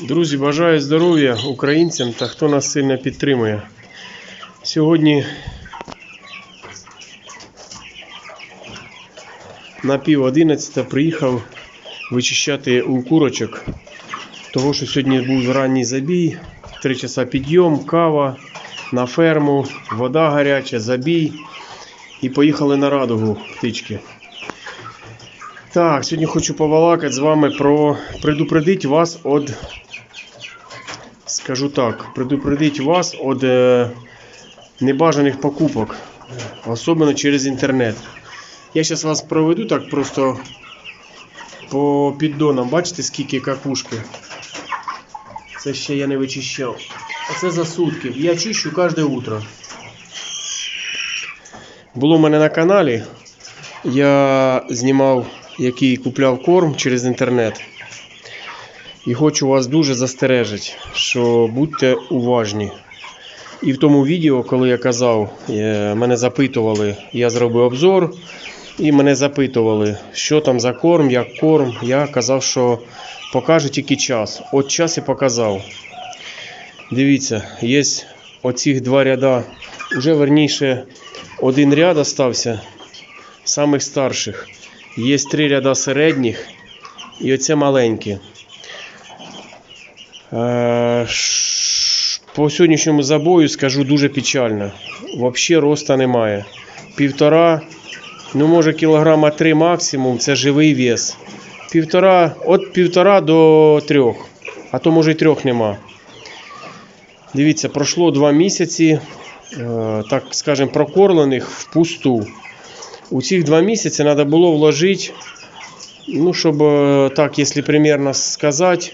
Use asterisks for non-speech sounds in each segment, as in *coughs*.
Друзі, бажаю здоров'я українцям та хто нас сильно підтримує. Сьогодні на пів одинадцята приїхав вичищати у курочок, того що сьогодні був ранній забій, 3 часа підйом, кава на ферму, вода гаряча, забій. І поїхали на радугу птички. Так, сьогодні хочу побалакати з вами про предупредить вас від скажу так, предупредить вас від е, небажаних покупок, особливо через інтернет. Я зараз вас проведу так просто по піддонам. Бачите, скільки какушки? Це ще я не вичищав. А це за сутки. Я чищу кожне утро. Було в мене на каналі. Я знімав, який купляв корм через інтернет. І хочу вас дуже застережити, що будьте уважні. І в тому відео, коли я казав, е, мене запитували, я зробив обзор, і мене запитували, що там за корм, як корм. Я казав, що покаже тільки час. От час і показав. Дивіться, є оці два ряда. Уже верніше один ряд остався самих старших. Є три ряда середніх і оце маленькі. Е, По сьогоднішньому забою скажу дуже печально. Взагалі роста немає. Півтора, ну може кілограма три максимум, це живий вес. Півтора, от півтора до трьох, а то може й трьох нема. Дивіться, пройшло два місяці, е, так скажемо, прокорлених впусту. У цих два місяці треба було вложити, ну, щоб е, так, якщо примерно сказати,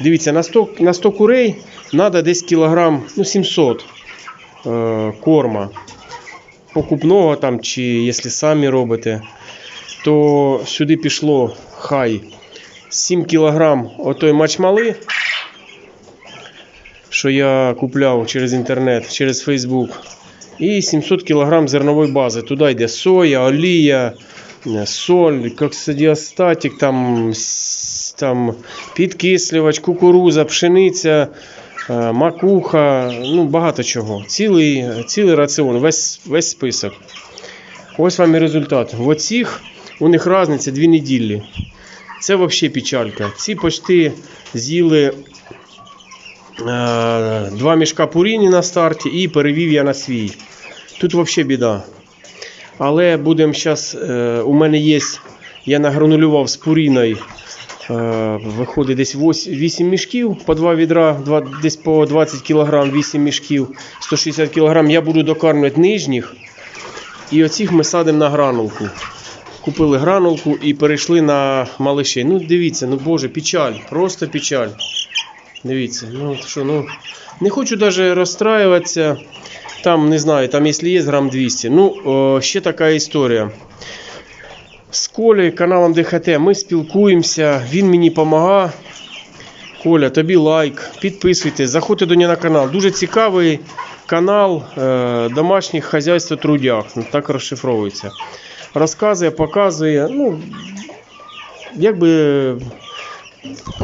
Дивіться, на 100, на 100 курей треба десь кілограм ну, 700 е, корма. Покупного там, чи якщо самі робите, то сюди пішло хай 7 кілограм отой мачмали, що я купляв через інтернет, через Facebook. І 700 кілограм зернової бази. Туди йде соя, олія, е, соль, коксидіостатик, там, там підкислювач, кукуруза, пшениця, е, макуха, ну багато чого. Цілий, цілий раціон, весь, весь список. Ось вам і результат. В оцих у них різниця 2 неділі. Це взагалі печалька. Ці почти з'їли два мішка пуріні на старті і перевів я на свій. Тут взагалі біда. Але будемо зараз. Е, у мене є. Я награнулював з пуріною. Е, виходить десь 8 мішків по 2 відра, десь по 20 кг 8 мішків, 160 кг. Я буду докармлювати нижніх. І оцих ми садимо на гранулку. Купили гранулку і перейшли на малишей. Ну дивіться, ну боже, печаль, просто печаль. Дивіться, ну що, ну. Не хочу навіть розстраюватися. Там, не знаю, там, якщо є грам 200. Ну, о, ще така історія. З Колею, каналом ДХТ, ми спілкуємося, він мені допомагає. Коля, тобі лайк, підписуйтесь, заходьте до нього на канал. Дуже цікавий канал е, домашніх хазяйств трудях. Ну, Так розшифровується. Розказує, показує. Ну, якби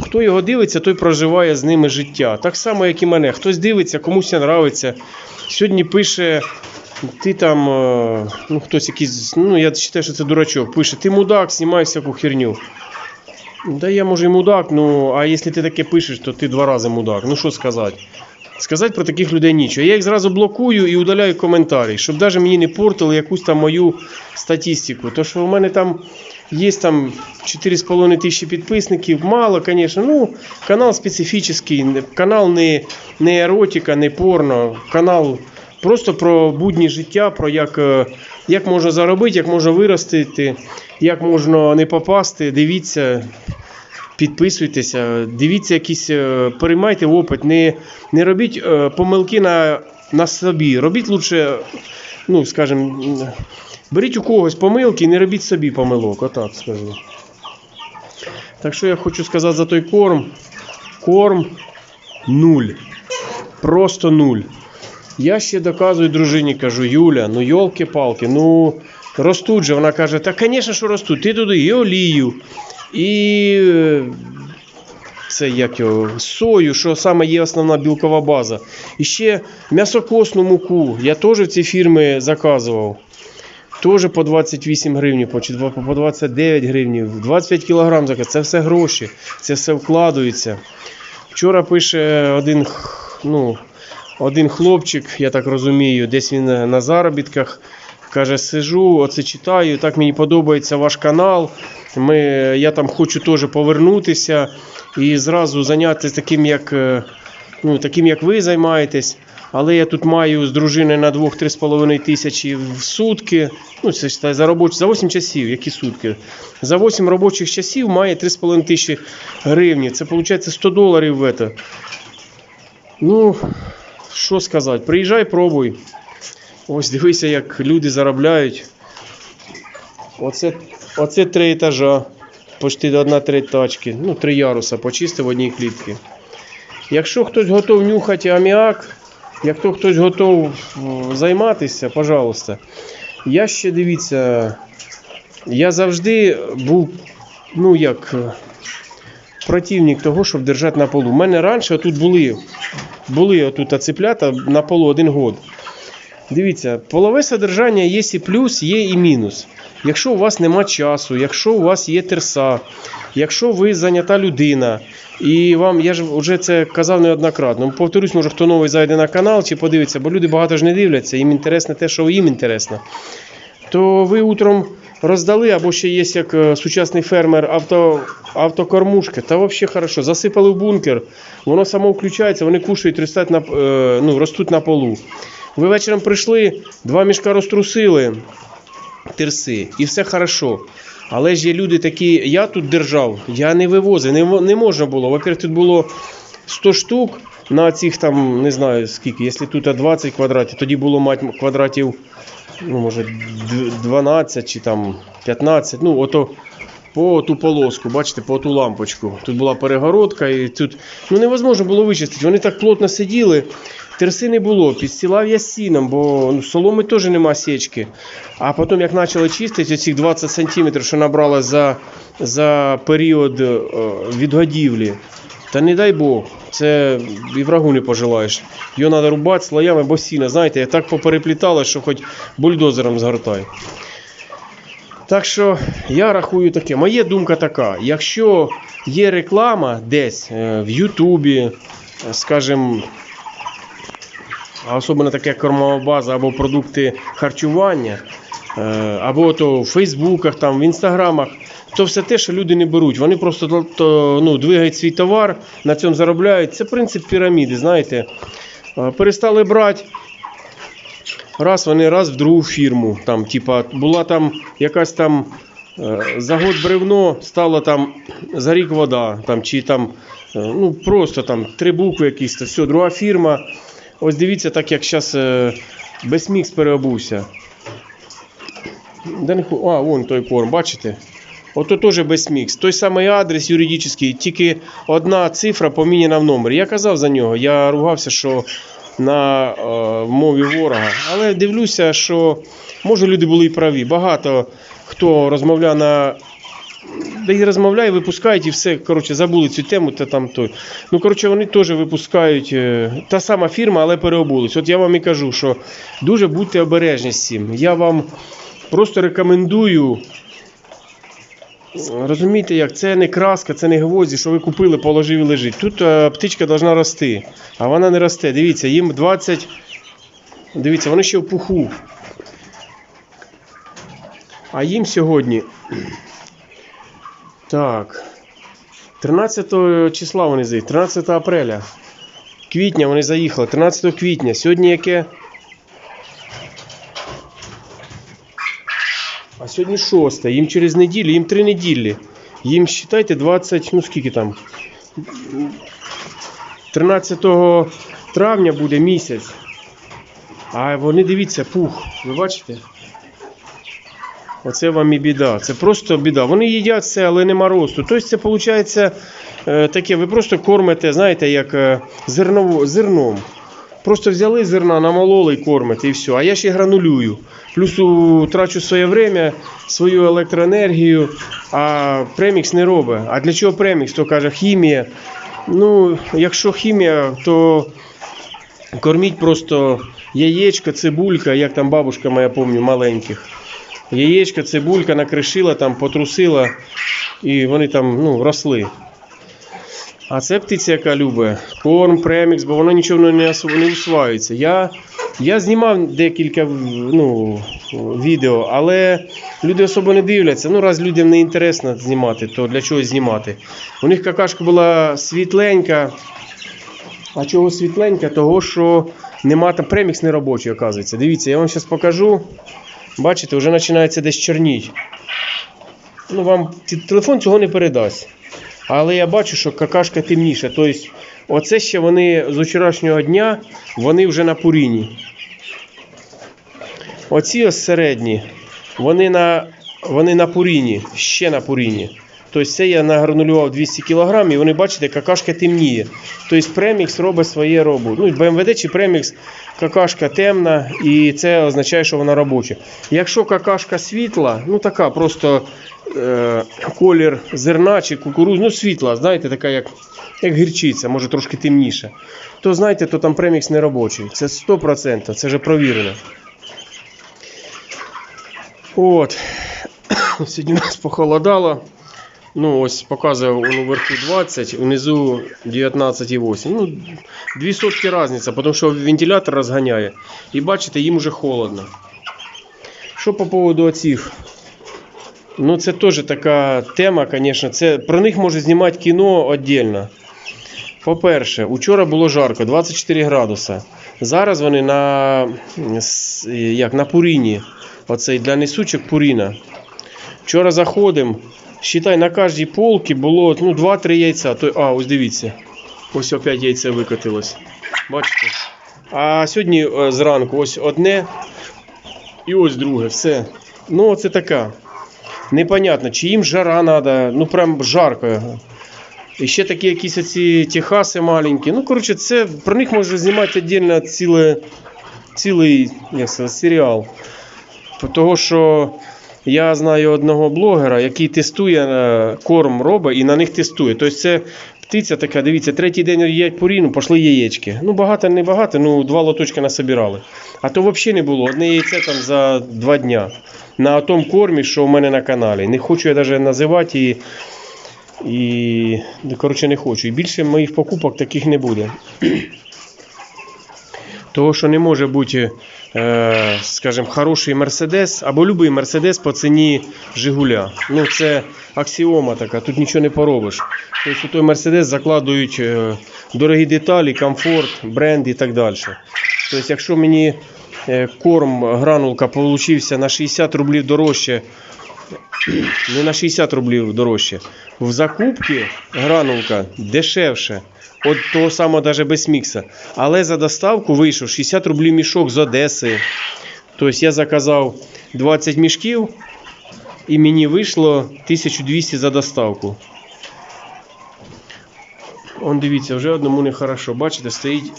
хто його дивиться, той проживає з ними життя. Так само, як і мене. Хтось дивиться, комусь не нравиться. Сьогодні пише, ти там, е, ну хтось якийсь, ну я вважаю, що це дурачок, пише, ти мудак, знімай всяку херню. Да я може і мудак, ну а якщо ти таке пишеш, то ти два рази мудак. Ну що сказати? Сказати про таких людей нічого. Я їх зразу блокую і удаляю коментарі, щоб навіть мені не портили якусь там мою статистику. То що у мене там є там 4,5 тисячі підписників, мало, звісно. Ну, канал специфічний, канал не, не еротика, не порно. Канал просто про будні життя, про як, е, як можна заробити, як можна виростити, як можна не попасти. Дивіться. Підписуйтеся, дивіться якісь, е, переймайте опит, не, не робіть е, помилки на, на собі. Робіть лучше, ну, скажімо, беріть у когось помилки і не робіть собі помилок, отак скажу. Так що я хочу сказати за той корм. Корм нуль. Просто нуль. Я ще доказую дружині, кажу, Юля, ну йолки-палки, ну ростуть же. Вона каже, та звісно, що ростуть. Ти туди і олію, і е, це як його, сою, що саме є основна білкова база. І ще м'ясокосну муку. Я теж в ці фірми заказував. Теж по 28 гривень, по, чи два- по 29 гривень, 25 кілограм заказ. Це все гроші, це все вкладується. Вчора пише один, ну, один хлопчик, я так розумію, десь він на заробітках. Каже, сижу, оце читаю, так мені подобається ваш канал. Ми, я там хочу теж повернутися і зразу зайнятися таким, як, е, ну, таким, як ви займаєтесь. Але я тут маю з дружиною на 2-3,5 тисячі в сутки. Ну, це за робочі, за 8 часів, які сутки. За 8 робочих часів має 3,5 тисячі гривень. Це виходить 100 доларів в это. Ну, що сказати, приїжджай, пробуй. Ось дивися, як люди заробляють. Оце, оце три етажа. Почти одна треть тачки. Ну, три яруса почистив в одній клітці. Якщо хтось готов нюхати аміак, якщо хтось готов займатися, пожалуйста. Я ще дивіться, я завжди був, ну як, е, противник того, щоб держати на полу. У мене раніше тут були, були отут цеплята на полу один год. Дивіться, полове содержання є і плюс, є і мінус. Якщо у вас нема часу, якщо у вас є терса, якщо ви зайнята людина, і вам, я ж вже це казав неоднократно. Повторюсь, може хто новий зайде на канал чи подивиться, бо люди багато ж не дивляться, їм інтересне те, що їм інтересно. То ви утром роздали, або ще є як е, сучасний фермер авто, автокормушки, та взагалі хорошо. Засипали в бункер, воно само включається, вони кушають, ростуть на, е, ну, ростуть на полу. Ви вечором прийшли, два мішка розтрусили терси, і все хорошо. Але ж є люди такі, я тут держав, я не вивозив, не, не можна було. Во-первых, тут було 100 штук на цих там, не знаю скільки, якщо тут 20 квадратів, тоді було мать квадратів, ну, може, 12 чи там 15, ну, ото по ту полоску, бачите, по ту лампочку. Тут була перегородка, і тут ну, невозможно було вичистити. Вони так плотно сиділи, терси не було, підстілав я сіном, бо ну, соломи теж нема січки. А потім, як почали чистити, оці 20 см, що набрала за, за період е, відгодівлі, та не дай Бог, це і врагу не пожелаєш. Його треба рубати слоями, бо сіна, знаєте, я так попереплітало, що хоч бульдозером згортай. Так що я рахую таке. Моя думка така: якщо є реклама десь е, в Ютубі, е, скажімо, особливо таке кормова база або продукти харчування, е, або то в Фейсбуках, там, в інстаграмах, то все те, що люди не беруть. Вони просто то- ну, двигають свій товар, на цьому заробляють. Це принцип піраміди, знаєте. Перестали брати. Раз вони раз в другу фірму. Там, типа, була там якась там е, за год бревно, стало там за рік вода, там, чи там, е, ну просто там три букви якісь, то все, друга фірма. Ось дивіться, так як зараз Бесмікс переобувся. Де не А, вон той корм, бачите? Ото теж Бесмікс. Той самий адрес юридичний, тільки одна цифра поміняна в номері. Я казав за нього, я ругався, що на е, мові ворога. Але дивлюся, що може люди були і праві. Багато хто розмовляє на. Да і розмовляє, випускають і все. Коротше, забули цю тему, та там той. Ну, коротше, вони теж випускають. е, Та сама фірма, але переобулись. От я вам і кажу, що дуже будьте обережні з цим. Я вам просто рекомендую. Розумієте, як це не краска, це не гвозді, що ви купили, положив і лежить. Тут е, птичка повинна рости, а вона не росте. Дивіться, їм 20. Дивіться, вони ще в пуху. А їм сьогодні. *clears throat* Так. 13 числа вони заїхали. 13 апреля. Квітня вони заїхали. 13 квітня. Сьогодні яке? А сьогодні 6. Їм через неділю, їм 3 неділі. Їм, вважайте, 20, ну скільки там? 13 травня буде місяць. А вони дивіться, пух. Ви бачите? Оце вам і біда. Це просто біда. Вони їдять все, але нема росту. Тобто це виходить таке, ви просто кормите, знаєте, як е, зерново, зерном. Просто взяли зерна, намололи і кормите, і все. А я ще гранулюю. Плюс трачу своє время, свою електроенергію, а премікс не робить. А для чого премікс? То каже хімія. Ну, якщо хімія, то корміть просто яєчко, цибулька, як там бабушка моя пам'ятаю, маленьких. Яєчко, цибулька накришила, там, потрусила, і вони там ну, росли. А це птиця, яка любить корм, премікс, бо воно нічого не, не усваюється. Я, я знімав декілька ну, відео, але люди особо не дивляться. Ну, раз людям не інтересно знімати, то для чого знімати? У них какашка була світленька. А чого світленька? Того, що нема там премікс не робочий, оказується. Дивіться, я вам зараз покажу. Бачите, вже починається десь чорніть. Ну, вам телефон цього не передасть. Але я бачу, що какашка темніша. Тобто, оце ще вони з вчорашнього дня, вони вже на пуріні. Оці ось середні, вони на, вони на пуріні, ще на пуріні. Тобто це я награнулював 200 кг і вони, бачите, какашка темніє. Тобто премікс робить своє робу. Ну, БМВД чи премікс какашка темна, і це означає, що вона робоча. Якщо какашка світла, ну така просто е, колір зерна чи кукуруз, ну світла, знаєте, така як, як гірчиця, може трошки темніша, то знаєте, то там премікс не робочий. Це 100%, це вже провірено. От. *coughs* Сьогодні у нас похолодало. Ну, ось воно вверху 20, внизу 19,8. Ну, 2 сотки різниця, тому що вентилятор розганяє. І бачите, їм вже холодно. Що по поводу оцих? Ну, це теж така тема, звісно. Це, про них може знімати кіно віддільно. По-перше, учора було жарко, 24 градуса. Зараз вони на, як, на пуріні. Оцей для несучок пуріна. Вчора заходимо. Считай, на кожній полці було ну, 2-3 яйця. То, а, ось дивіться. Ось опять яйце викотилось. Бачите? А сьогодні е, зранку ось одне і ось друге. Все. Ну, це така. Непонятно, чи їм жара треба, ну прям жарко. І ще такі якісь оці техаси маленькі. Ну, коротше, це про них можна знімати віддільно ціле, цілий як це, серіал. Того, що я знаю одного блогера, який тестує е, корм робить і на них тестує. Тобто це птиця така, дивіться, третій день їдять пуріну, пішли яєчки. Ну, багато, не багато, ну два лоточки насобирали. А то взагалі не було. Одне яйце там за два дня. На тому кормі, що у мене на каналі. Не хочу я навіть називати і. І коротше не хочу. І більше моїх покупок таких не буде. Того, що не може бути, е, скажімо, хороший Мерседес або будь-який Мерседес по ціні Жигуля. Ну, це аксіома така, тут нічого не поробиш. Тобто у той Мерседес закладують е, дорогі деталі, комфорт, бренд і так далі. Тобто, якщо мені е, корм гранулка получився на 60 рублів дорожче, не на 60 рублів дорожче. В закупці гранулка дешевше. От того самого навіть без мікса. Але за доставку вийшов 60 рублів мішок з Одеси. Тобто я заказав 20 мішків і мені вийшло 1200 за доставку. Он дивіться, вже одному нехорошо. Бачите, стоїть,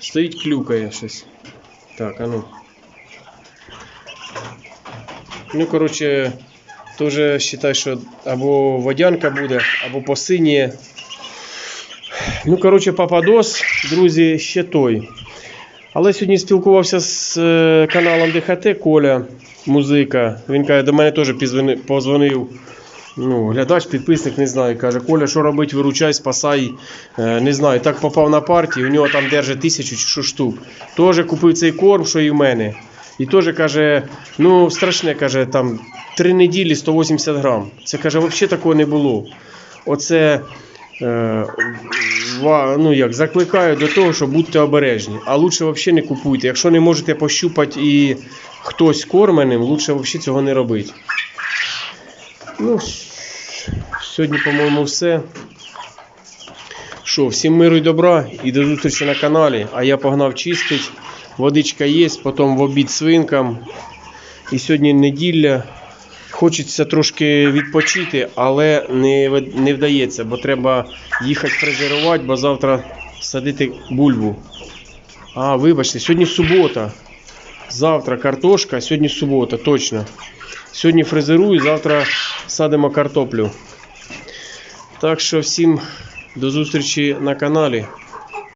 стоїть клюкає щось. Так, а ну. Ну, коротше, теж вважай, що або водянка буде, або посиніє. Ну, коротше, пападос, друзі, ще той. Але сьогодні спілкувався з е, каналом ДХТ Коля, музика. Він каже, до мене теж позвонив. Ну, глядач, підписник, не знаю. Каже, Коля, що робить, виручай, спасай. Е, не знаю, так попав на партію, у нього там держить тисячу чи що штук. Теж купив цей корм, що і в мене. І теж каже, ну страшне, каже, там 3 неділі 180 грам. Це каже, взагалі такого не було. Оце е, ну, як, закликаю до того, що будьте обережні. А лучше взагалі не купуйте. Якщо не можете пощупати і хтось кормленим, лучше взагалі цього не робити. Ну, сьогодні, по-моєму, все. Що, всім миру і добра і до зустрічі на каналі. А я погнав чистить. Водичка є, потім в обід свинкам. І сьогодні неділя. Хочеться трошки відпочити, але не, не вдається, бо треба їхати фрезерувати, бо завтра садити бульбу. А, вибачте, сьогодні субота. Завтра картошка, сьогодні субота, точно. Сьогодні фрезерую, завтра садимо картоплю. Так що всім до зустрічі на каналі.